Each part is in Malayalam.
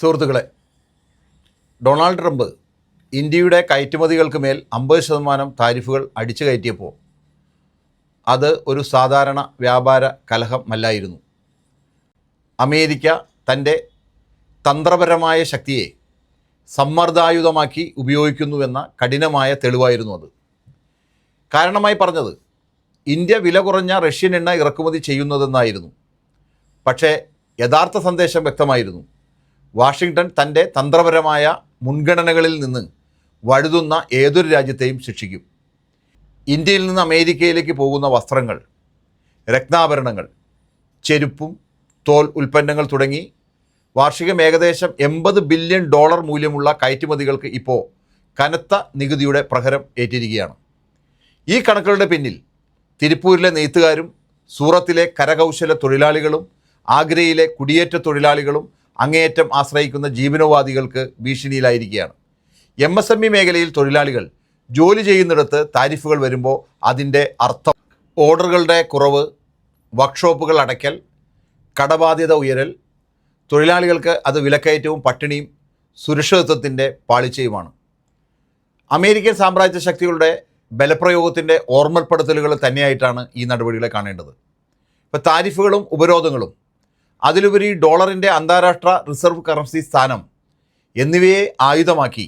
സുഹൃത്തുക്കളെ ഡൊണാൾഡ് ട്രംപ് ഇന്ത്യയുടെ കയറ്റുമതികൾക്ക് മേൽ അമ്പത് ശതമാനം താരിഫുകൾ അടിച്ചു കയറ്റിയപ്പോൾ അത് ഒരു സാധാരണ വ്യാപാര കലഹമല്ലായിരുന്നു. അമേരിക്ക തന്റെ തന്ത്രപരമായ ശക്തിയെ സമ്മർദ്ദായുധമാക്കി ഉപയോഗിക്കുന്നുവെന്ന കഠിനമായ തെളിവായിരുന്നു അത്. കാരണമായി പറഞ്ഞത് ഇന്ത്യ വില കുറഞ്ഞ റഷ്യൻ എണ്ണ ഇറക്കുമതി ചെയ്യുന്നതെന്നായിരുന്നു. പക്ഷേ യഥാർത്ഥ സന്ദേശം വ്യക്തമായിരുന്നു. വാഷിങ്ടൺ തന്റെ തന്ത്രപരമായ മുൻഗണനകളിൽ നിന്ന് വഴുതുന്ന ഏതൊരു രാജ്യത്തെയും ശിക്ഷിക്കും. ഇന്ത്യയിൽ നിന്ന് അമേരിക്കയിലേക്ക് പോകുന്ന വസ്ത്രങ്ങൾ രത്നാഭരണങ്ങൾ ചെരുപ്പും തോൽ ഉൽപ്പന്നങ്ങൾ തുടങ്ങി വാർഷികം ഏകദേശം എൺപത് ബില്യൺ ഡോളർ മൂല്യമുള്ള കയറ്റുമതികൾക്ക് ഇപ്പോൾ കനത്ത നികുതിയുടെ പ്രഹരം ഏറ്റിരിക്കുകയാണ്. ഈ കണക്കുകളുടെ പിന്നിൽ തിരുപ്പൂരിലെ നെയ്ത്തുകാരും സൂറത്തിലെ കരകൗശല തൊഴിലാളികളും ആഗ്രയിലെ കുടിയേറ്റ തൊഴിലാളികളും അങ്ങേയറ്റം ആശ്രയിക്കുന്ന ജീവനോപാധികൾക്ക് ഭീഷണിയിലായിരിക്കുകയാണ്. എം എസ് എം ഇ മേഖലയിൽ തൊഴിലാളികൾ ജോലി ചെയ്യുന്നിടത്ത് താരിഫുകൾ വരുമ്പോൾ അതിന്റെ അർത്ഥം ഓർഡറുകളുടെ കുറവ് വർക്ക്ഷോപ്പുകൾ അടയ്ക്കൽ കടബാധ്യത ഉയരൽ തൊഴിലാളികൾക്ക് അത് വിലക്കയറ്റവും പട്ടിണിയും സുരക്ഷിതത്വത്തിന്റെ പാളിച്ചയുമാണ്. അമേരിക്കൻ സാമ്രാജ്യ ശക്തികളുടെ ബലപ്രയോഗത്തിന്റെ ഓർമ്മപ്പെടുത്തലുകൾ തന്നെയായിട്ടാണ് ഈ നടപടികളെ കാണേണ്ടത്. ഇപ്പോൾ താരിഫുകളും ഉപരോധങ്ങളും അതിലുപരി ഡോളറിന്റെ അന്താരാഷ്ട്ര റിസർവ് കറൻസി സ്ഥാനം എന്നിവയെ ആയുധമാക്കി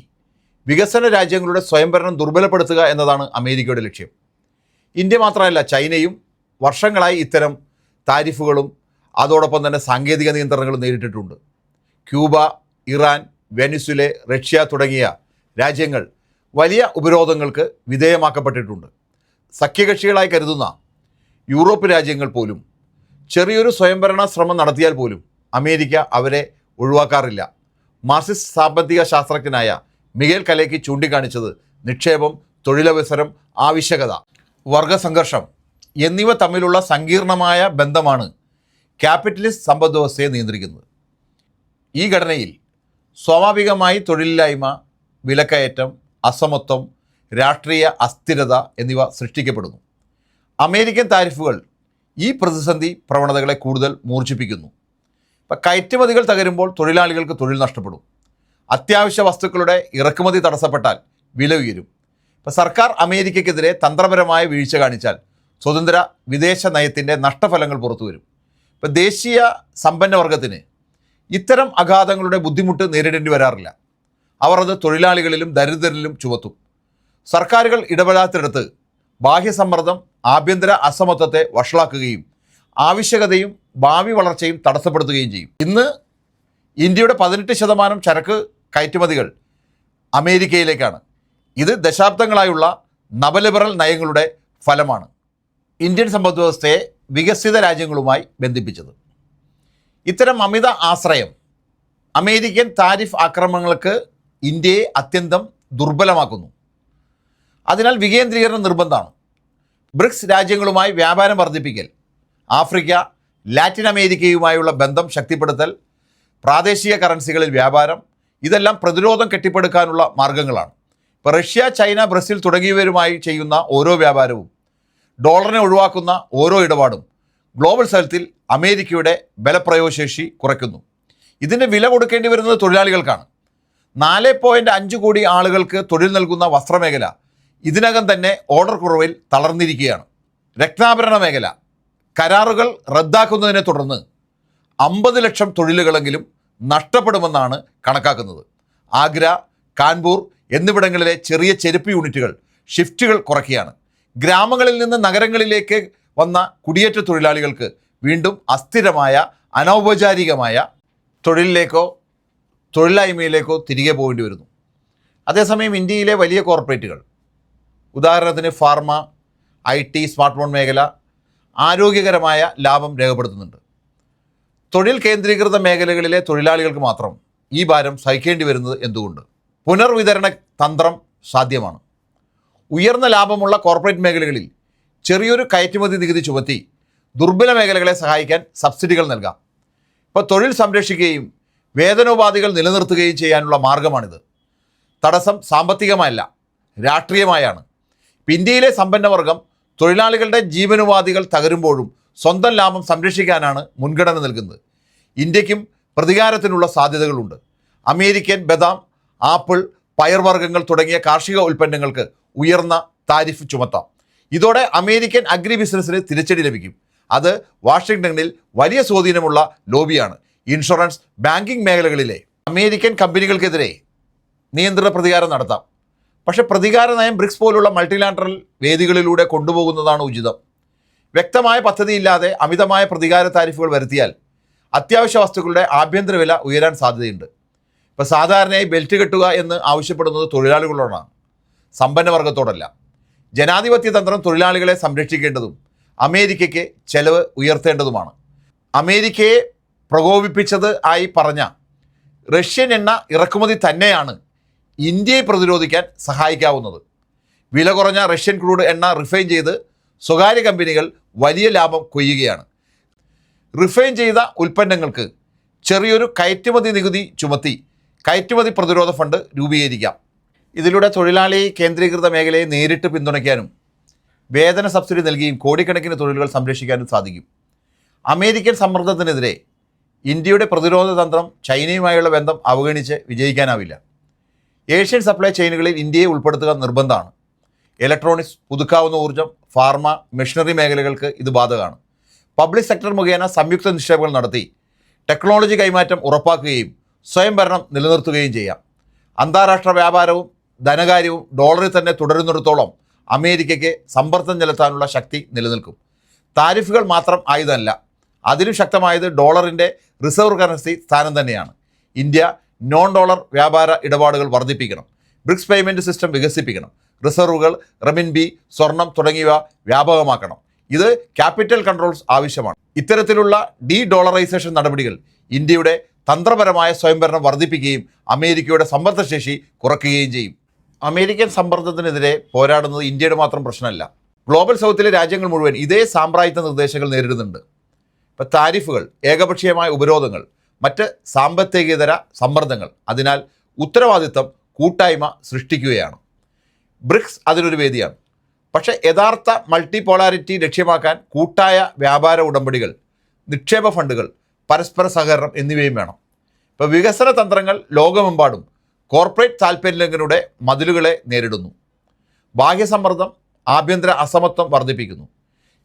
വികസന രാജ്യങ്ങളുടെ സ്വയംഭരണം ദുർബലപ്പെടുത്തുക എന്നതാണ് അമേരിക്കയുടെ ലക്ഷ്യം. ഇന്ത്യ മാത്രമല്ല ചൈനയും വർഷങ്ങളായി ഇത്തരം താരിഫുകളും അതോടൊപ്പം തന്നെ സാങ്കേതിക നിയന്ത്രണങ്ങളും നേരിട്ടിട്ടുണ്ട്. ക്യൂബ ഇറാൻ വെനിസുലെ റഷ്യ തുടങ്ങിയ രാജ്യങ്ങൾ വലിയ ഉപരോധങ്ങൾക്ക് വിധേയമാക്കപ്പെട്ടിട്ടുണ്ട്. സഖ്യകക്ഷികളായി കരുതുന്ന യൂറോപ്പ് രാജ്യങ്ങൾ പോലും ചെറിയൊരു സ്വയംഭരണ ശ്രമം നടത്തിയാൽ പോലും അമേരിക്ക അവരെ ഒഴിവാക്കാറില്ല. മാർസിസ്റ്റ് സാമ്പത്തിക ശാസ്ത്രജ്ഞനായ മിഗേൽ കലേക്ക് ചൂണ്ടിക്കാണിച്ചത് നിക്ഷേപം തൊഴിലവസരം ആവശ്യകത വർഗസംഘർഷം എന്നിവ തമ്മിലുള്ള സങ്കീർണമായ ബന്ധമാണ് ക്യാപിറ്റലിസ്റ്റ് സമ്പദ് വ്യവസ്ഥയെ നിയന്ത്രിക്കുന്നത്. ഈ ഘടനയിൽ സ്വാഭാവികമായി തൊഴിലില്ലായ്മ വിലക്കയറ്റം അസമത്വം രാഷ്ട്രീയ അസ്ഥിരത എന്നിവ സൃഷ്ടിക്കപ്പെടുന്നു. അമേരിക്കൻ താരിഫുകൾ ഈ പ്രതിസന്ധി പ്രവണതകളെ കൂടുതൽ മൂർച്ഛിപ്പിക്കുന്നു. ഇപ്പം കയറ്റുമതികൾ തകരുമ്പോൾ തൊഴിലാളികൾക്ക് തൊഴിൽ നഷ്ടപ്പെടും. അത്യാവശ്യ വസ്തുക്കളുടെ ഇറക്കുമതി തടസ്സപ്പെട്ടാൽ വില ഉയരും. ഇപ്പം സർക്കാർ അമേരിക്കയ്ക്കെതിരെ തന്ത്രപരമായ വീഴ്ച കാണിച്ചാൽ സ്വതന്ത്ര വിദേശ നയത്തിന്റെ നഷ്ടഫലങ്ങൾ പുറത്തു വരും. ഇപ്പം ദേശീയ സമ്പന്നവർഗത്തിന് ഇത്തരം അഘാതങ്ങളുടെ ബുദ്ധിമുട്ട് നേരിടേണ്ടി വരാറില്ല. അവർ അത് തൊഴിലാളികളിലും ദരിദ്രരിലും ചുമത്തും സർക്കാരുകൾ ഇടപെടാത്തിടത്ത് ബാഹ്യസമ്മർദ്ദം ആഭ്യന്തര അസമത്വത്തെ വഷളാക്കുകയും ആവശ്യകതയും ഭാവി വളർച്ചയും തടസ്സപ്പെടുത്തുകയും ചെയ്യും. ഇന്ന് ഇന്ത്യയുടെ പതിനെട്ട് ശതമാനം ചരക്ക് കയറ്റുമതികൾ അമേരിക്കയിലേക്കാണ്. ഇത് ദശാബ്ദങ്ങളായുള്ള നവലിബറൽ നയങ്ങളുടെ ഫലമാണ്. ഇന്ത്യൻ സമ്പദ്വ്യവസ്ഥയെ വികസിത രാജ്യങ്ങളുമായി ബന്ധിപ്പിച്ചത്. ഇത്തരം അമിത ആശ്രയം അമേരിക്കൻ താരിഫ് ആക്രമണങ്ങൾക്ക് ഇന്ത്യയെ അത്യന്തം ദുർബലമാക്കുന്നു. അതിനാൽ വികേന്ദ്രീകരണം നിർബന്ധമാണ്. ബ്രിക്സ് രാജ്യങ്ങളുമായി വ്യാപാരം വർദ്ധിപ്പിക്കൽ ആഫ്രിക്ക ലാറ്റിൻ അമേരിക്കയുമായുള്ള ബന്ധം ശക്തിപ്പെടുത്തൽ പ്രാദേശിക കറൻസികളിൽ വ്യാപാരം ഇതെല്ലാം പ്രതിരോധം കെട്ടിപ്പടുക്കാനുള്ള മാർഗങ്ങളാണ്. ഇപ്പോൾ റഷ്യ ചൈന ബ്രസീൽ തുടങ്ങിയവരുമായി ചെയ്യുന്ന ഓരോ വ്യാപാരവും ഡോളറിനെ ഒഴിവാക്കുന്ന ഓരോ ഇടപാടും ഗ്ലോബൽ തലത്തിൽ അമേരിക്കയുടെ ബലപ്രയോഗശേഷി കുറയ്ക്കുന്നു. ഇതിന് വില കൊടുക്കേണ്ടി വരുന്നത് തൊഴിലാളികൾക്കാണ്. നാല് അഞ്ച് കോടി ആളുകൾക്ക് തൊഴിൽ നൽകുന്ന വസ്ത്രമേഖല ഇതിനകം തന്നെ ഓർഡർ കുറവിൽ തളർന്നിരിക്കുകയാണ്. രക്താഭരണ മേഖല. കരാറുകൾ റദ്ദാക്കുന്നതിനെ തുടർന്ന് അമ്പത് ലക്ഷം തൊഴിലുകളെങ്കിലും നഷ്ടപ്പെടുമെന്നാണ് കണക്കാക്കുന്നത്. ആഗ്ര കാൺപൂർ എന്നിവിടങ്ങളിലെ ചെറിയ ചെരുപ്പ് യൂണിറ്റുകൾ ഷിഫ്റ്റുകൾ കുറയ്ക്കുകയാണ്. ഗ്രാമങ്ങളിൽ നിന്ന് നഗരങ്ങളിലേക്ക് വന്ന കുടിയേറ്റ തൊഴിലാളികൾക്ക് വീണ്ടും അസ്ഥിരമായ അനൗപചാരികമായ തൊഴിലിലേക്കോ തൊഴിലില്ലായ്മയിലേക്കോ തിരികെ പോകേണ്ടി വരുന്നു. അതേസമയം ഇന്ത്യയിലെ വലിയ കോർപ്പറേറ്റുകൾ ഉദാഹരണത്തിന് pharma I T smart phone മേഖല ആരോഗ്യകരമായ ലാഭം രേഖപ്പെടുത്തുന്നുണ്ട്. തൊഴിൽ കേന്ദ്രീകൃത മേഖലകളിലെ തൊഴിലാളികൾക്ക് മാത്രം ഈ ഭാരം സഹിക്കേണ്ടി വരുന്നത് എന്തുകൊണ്ട്? പുനർവിതരണ തന്ത്രം സാധ്യമാണ്. ഉയർന്ന ലാഭമുള്ള കോർപ്പറേറ്റ് മേഖലകളിൽ ചെറിയൊരു കയറ്റുമതി നികുതി ചുമത്തി ദുർബല മേഖലകളെ സഹായിക്കാൻ സബ്സിഡികൾ നൽകാം. ഇപ്പോൾ തൊഴിൽ സംരക്ഷിക്കുകയും വേതനോപാധികൾ നിലനിർത്തുകയും ചെയ്യാനുള്ള മാർഗമാണിത്. തടസ്സം സാമ്പത്തികമല്ല രാഷ്ട്രീയമായാണ്. ഇന്ത്യയിലെ സമ്പന്നവർഗം തൊഴിലാളികളുടെ ജീവനോപാധികൾ തകരുമ്പോഴും സ്വന്തം ലാഭം സംരക്ഷിക്കാനാണ് മുൻഗണന നൽകുന്നത്. ഇന്ത്യക്കും പ്രതികാരത്തിനുള്ള സാധ്യതകളുണ്ട്. അമേരിക്കൻ ബദാം ആപ്പിൾ പയർവർഗങ്ങൾ തുടങ്ങിയ കാർഷിക ഉൽപ്പന്നങ്ങൾക്ക് ഉയർന്ന താരിഫ് ചുമത്താം. ഇതോടെ അമേരിക്കൻ അഗ്രി ബിസിനസ്സിന് തിരിച്ചടി ലഭിക്കും. അത് വാഷിംഗ്ടണിൽ വലിയ സ്വാധീനമുള്ള ലോബിയാണ്. ഇൻഷുറൻസ് ബാങ്കിംഗ് മേഖലകളിലെ അമേരിക്കൻ കമ്പനികൾക്കെതിരെ നിയന്ത്രണ പ്രതികാരം നടത്താം. പക്ഷേ പ്രതികാര നയം ബ്രിക്സ് പോലുള്ള മൾട്ടിലാറ്ററൽ വേദികളിലൂടെ കൊണ്ടുപോകുന്നതാണ് ഉചിതം. വ്യക്തമായ പദ്ധതിയില്ലാതെ അമിതമായ പ്രതികാര താരിഫുകൾ വരുത്തിയാൽ അത്യാവശ്യ വസ്തുക്കളുടെ ആഭ്യന്തര വില ഉയരാൻ സാധ്യതയുണ്ട്. ഇപ്പോൾ സാധാരണയായി ബെൽറ്റ് കെട്ടുക എന്ന് ആവശ്യപ്പെടുന്നത് തൊഴിലാളികളോടാണ്. സമ്പന്നവർഗത്തോടല്ല. ജനാധിപത്യ തന്ത്രം തൊഴിലാളികളെ സംരക്ഷിക്കേണ്ടതും അമേരിക്കയ്ക്ക് ചെലവ് ഉയർത്തേണ്ടതുമാണ്. അമേരിക്കയെ പ്രകോപിപ്പിച്ചത് ആയി പറഞ്ഞ റഷ്യൻ എണ്ണ ഇറക്കുമതി തന്നെയാണ് ഇന്ത്യയെ പ്രതിരോധിക്കാൻ സഹായിക്കാവുന്നത്. വില കുറഞ്ഞ റഷ്യൻ ക്രൂഡ് എണ്ണ റിഫൈൻ ചെയ്ത് സ്വകാര്യ കമ്പനികൾ വലിയ ലാഭം കൊയ്യുകയാണ്. റിഫൈൻ ചെയ്ത ഉൽപ്പന്നങ്ങൾക്ക് ചെറിയൊരു കയറ്റുമതി നികുതി ചുമത്തി. കയറ്റുമതി പ്രതിരോധ ഫണ്ട് രൂപീകരിക്കാം. ഇതിലൂടെ തൊഴിലാളി കേന്ദ്രീകൃത മേഖലയെ നേരിട്ട് പിന്തുണയ്ക്കാനും വേതന സബ്സിഡി നൽകിയും കോടിക്കണക്കിന് തൊഴിലുകൾ സംരക്ഷിക്കാനും സാധിക്കും. അമേരിക്കൻ സമ്മർദ്ദത്തിനെതിരെ ഇന്ത്യയുടെ പ്രതിരോധ തന്ത്രം ചൈനയുമായുള്ള ബന്ധം അവഗണിച്ച് വിജയിക്കാനാവില്ല. ഏഷ്യൻ സപ്ലൈ ചെയിനുകളിൽ ഇന്ത്യയെ ഉൾപ്പെടുത്തുക നിർബന്ധമാണ്. ഇലക്ട്രോണിക്സ് പുതുക്കാവുന്ന ഊർജം ഫാർമ മെഷീനറി മേഖലകൾക്ക് ഇത് ബാധകമാണ്. പബ്ലിക് സെക്ടർ മുഖേന സംയുക്ത നിക്ഷേപങ്ങൾ നടത്തി. ടെക്നോളജി കൈമാറ്റം ഉറപ്പാക്കുകയും സ്വയംഭരണം നിലനിർത്തുകയും ചെയ്യാം. അന്താരാഷ്ട്ര വ്യാപാരവും ധനകാര്യവും ഡോളറിൽ തന്നെ തുടരുന്നിടത്തോളം അമേരിക്കയ്ക്ക് സമ്പർദ്ദം ചെലുത്താനുള്ള ശക്തി നിലനിൽക്കും. താരിഫുകൾ മാത്രം ആയുധമല്ല അതിലും ശക്തമായത് ഡോളറിന്റെ റിസർവ് കറൻസി സ്ഥാനം തന്നെയാണ്. ഇന്ത്യ നോൺ ഡോളർ വ്യാപാര ഇടപാടുകൾ വർദ്ധിപ്പിക്കണം. ബ്രിക്സ് പേയ്മെന്റ് സിസ്റ്റം വികസിപ്പിക്കണം. റിസർവുകൾ റെമിൻബി സ്വർണം തുടങ്ങിയവ വ്യാപകമാക്കണം. ഇത് ക്യാപിറ്റൽ കൺട്രോൾസ് ആവശ്യമാണ്. ഇത്തരത്തിലുള്ള ഡീ ഡോളറൈസേഷൻ നടപടികൾ ഇന്ത്യയുടെ തന്ത്രപരമായ സ്വയംഭരണം വർദ്ധിപ്പിക്കുകയും അമേരിക്കയുടെ സമ്പർദ്ദശേഷി കുറയ്ക്കുകയും ചെയ്യും. അമേരിക്കൻ സമ്പർദ്ദത്തിനെതിരെ പോരാടുന്നത് ഇന്ത്യയുടെ മാത്രം പ്രശ്നമല്ല. ഗ്ലോബൽ സൗത്തിലെ രാജ്യങ്ങൾ മുഴുവൻ ഇതേ സാമ്പ്രായത്വ നിർദ്ദേശങ്ങൾ നേരിടുന്നുണ്ട്. ഇപ്പം താരിഫുകൾ ഏകപക്ഷീയമായ ഉപരോധങ്ങൾ മറ്റ് സാമ്പത്തികേതര സമ്മർദ്ദങ്ങൾ. അതിനാൽ ഉത്തരവാദിത്തം കൂട്ടായ്മ സൃഷ്ടിക്കുകയാണ്. ബ്രിക്സ് അതിനൊരു വേദിയാണ്. പക്ഷേ യഥാർത്ഥ മൾട്ടി പോളാരിറ്റി ലക്ഷ്യമാക്കാൻ കൂട്ടായ വ്യാപാര ഉടമ്പടികൾ നിക്ഷേപ ഫണ്ടുകൾ പരസ്പര സഹകരണം എന്നിവയും വേണം. ഇപ്പോൾ വികസന തന്ത്രങ്ങൾ ലോകമെമ്പാടും കോർപ്പറേറ്റ് താൽപ്പര്യങ്ങളുടെ മതിലുകളെ നേരിടുന്നു. ബാഹ്യസമ്മർദ്ദം ആഭ്യന്തര അസമത്വം വർദ്ധിപ്പിക്കുന്നു.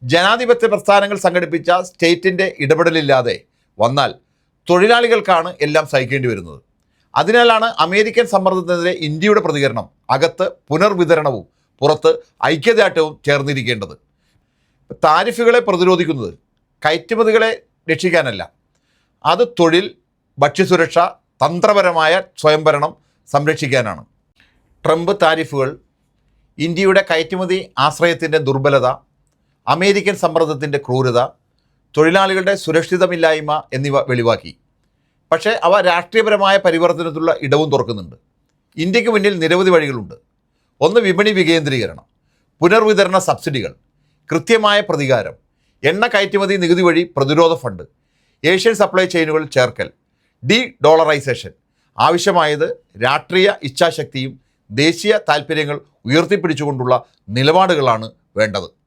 ജനാധിപത്യ പ്രസ്ഥാനങ്ങൾ സംഘടിപ്പിച്ച സ്റ്റേറ്റിന്റെ ഇടപെടലില്ലാതെ വന്നാൽ തൊഴിലാളികൾക്കാണ് എല്ലാം സഹിക്കേണ്ടി വരുന്നത്. അതിനാലാണ് അമേരിക്കൻ സമ്മർദ്ദത്തിനെതിരെ ഇന്ത്യയുടെ പ്രതികരണം അകത്ത് പുനർവിതരണവും പുറത്ത് ഐക്യദാട്ടവും ചേർന്നിരിക്കേണ്ടത്. താരിഫുകളെ പ്രതിരോധിക്കുന്നത് കയറ്റുമതികളെ രക്ഷിക്കാനല്ല. അത് തൊഴിൽ ഭക്ഷ്യസുരക്ഷ തന്ത്രപരമായ സ്വയംഭരണം സംരക്ഷിക്കാനാണ്. ട്രംപ് താരിഫുകൾ ഇന്ത്യയുടെ കയറ്റുമതി ആശ്രയത്തിന്റെ ദുർബലത അമേരിക്കൻ സമ്മർദ്ദത്തിന്റെ ക്രൂരത തൊഴിലാളികളുടെ സുരക്ഷിതമില്ലായ്മ എന്നിവ വെളിവാക്കി. പക്ഷേ അവ രാഷ്ട്രീയപരമായ പരിവർത്തനത്തിലുള്ള ഇടവും തുറക്കുന്നുണ്ട്. ഇന്ത്യയ്ക്ക് മുന്നിൽ നിരവധി വഴികളുണ്ട്. ഒന്ന് വിപണി വികേന്ദ്രീകരണം പുനർവിതരണ സബ്സിഡികൾ കൃത്യമായ പ്രതികാരം എണ്ണ കയറ്റുമതി നികുതി വഴി പ്രതിരോധ ഫണ്ട് ഏഷ്യൻ സപ്ലൈ ചെയിനുകൾ ചേർക്കൽ ഡി ഡോളറൈസേഷൻ ആവശ്യമായത് രാഷ്ട്രീയ ഇച്ഛാശക്തിയും ദേശീയ താൽപ്പര്യങ്ങൾ ഉയർത്തിപ്പിടിച്ചുകൊണ്ടുള്ള നിലപാടുകളാണ് വേണ്ടത്.